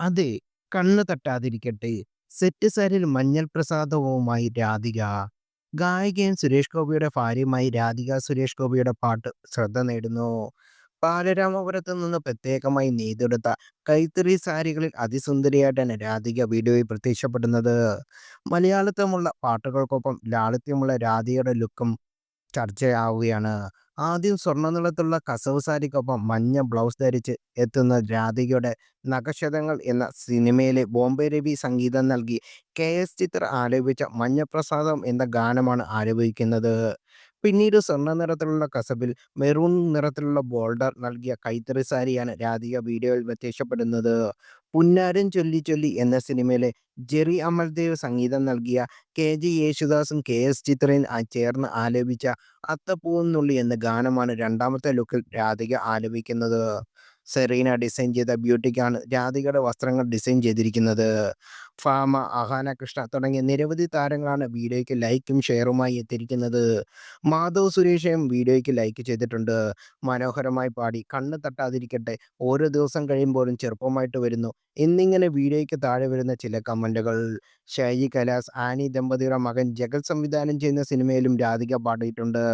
അതെ, കണ്ണു തട്ടാതിരിക്കട്ടെ. സെറ്റ് സാരിൽ മഞ്ഞൾ പ്രസാദവുമായി രാധിക. ഗായകൻ സുരേഷ് ഗോപിയുടെ ഭാര്യയുമായി രാധിക സുരേഷ് ഗോപിയുടെ പാട്ട് ശ്രദ്ധ നേടുന്നു. ബാലരാമപുരത്ത് നിന്ന് പ്രത്യേകമായി നെയ്തെടുത്ത കൈത്തറി സാരികളിൽ അതിസുന്ദരിയായിട്ടാണ് രാധിക വീഡിയോയിൽ പ്രത്യക്ഷപ്പെടുന്നത്. മലയാളത്തിലുമുള്ള പാട്ടുകൾക്കൊപ്പം ലാളിത്യമുള്ള രാധികയുടെ ലുക്കും ചർച്ചയാവുകയാണ്. ആദ്യം സ്വർണ നിറത്തിലുള്ള കസവ് സാരിക്കൊപ്പം മഞ്ഞ ബ്ലൗസ് ധരിച്ച് എത്തുന്ന രാധികയുടെ നഖശതങ്ങൾ എന്ന സിനിമയിലെ ബോംബെ രവി സംഗീതം നൽകി കെ. എസ്. ചിത്ര ആലപിച്ച മഞ്ഞപ്രസാദം എന്ന ഗാനമാണ് ആലപിക്കുന്നത്. പിന്നീട് സ്വർണ നിറത്തിലുള്ള കസബിൽ മെറൂൺ നിറത്തിലുള്ള ബോൾഡർ നൽകിയ കൈത്തറി സാരിയാണ് രാധിക വീഡിയോയിൽ പ്രത്യക്ഷപ്പെടുന്നത്. പുന്നാരൻ ചൊല്ലി ചൊല്ലി എന്ന സിനിമയിലെ ജെറി അമൽദേവ് സംഗീതം നൽകിയ കെ. ജി യേശുദാസും കെ. എസ്. ചിത്രയും ചേർന്ന് ആലപിച്ച അത്തപ്പൂവെന്നുള്ളി എന്ന ഗാനമാണ് രണ്ടാമത്തെ ലുക്കിൽ രാധിക ആലപിക്കുന്നത്. സെറീന ഡിസൈൻ ചെയ്ത ബ്യൂട്ടിക്കാണ് രാധികയുടെ വസ്ത്രങ്ങൾ ഡിസൈൻ ചെയ്തിരിക്കുന്നത്. ഫാമ അഹാന കൃഷ്ണ തുടങ്ങിയ നിരവധി താരങ്ങളാണ് വീഡിയോയ്ക്ക് ലൈക്കും ഷെയറുമായി എത്തിയിരിക്കുന്നത്. മാധവ് സുരേഷയും വീഡിയോയ്ക്ക് ലൈക്ക് ചെയ്തിട്ടുണ്ട്. മനോഹരമായി പാടി, കണ്ണ് തട്ടാതിരിക്കട്ടെ, ഓരോ ദിവസം കഴിയുമ്പോഴും ചെറുപ്പമായിട്ട് വരുന്നു എന്നിങ്ങനെ വീഡിയോയ്ക്ക് താഴെ വരുന്ന ചില കമന്റുകൾ. ഷൈജി കലാസ് ആനി ദമ്പതിയുടെ മകൻ ജഗത് സംവിധാനം ചെയ്യുന്ന സിനിമയിലും രാധിക പാടിയിട്ടുണ്ട്.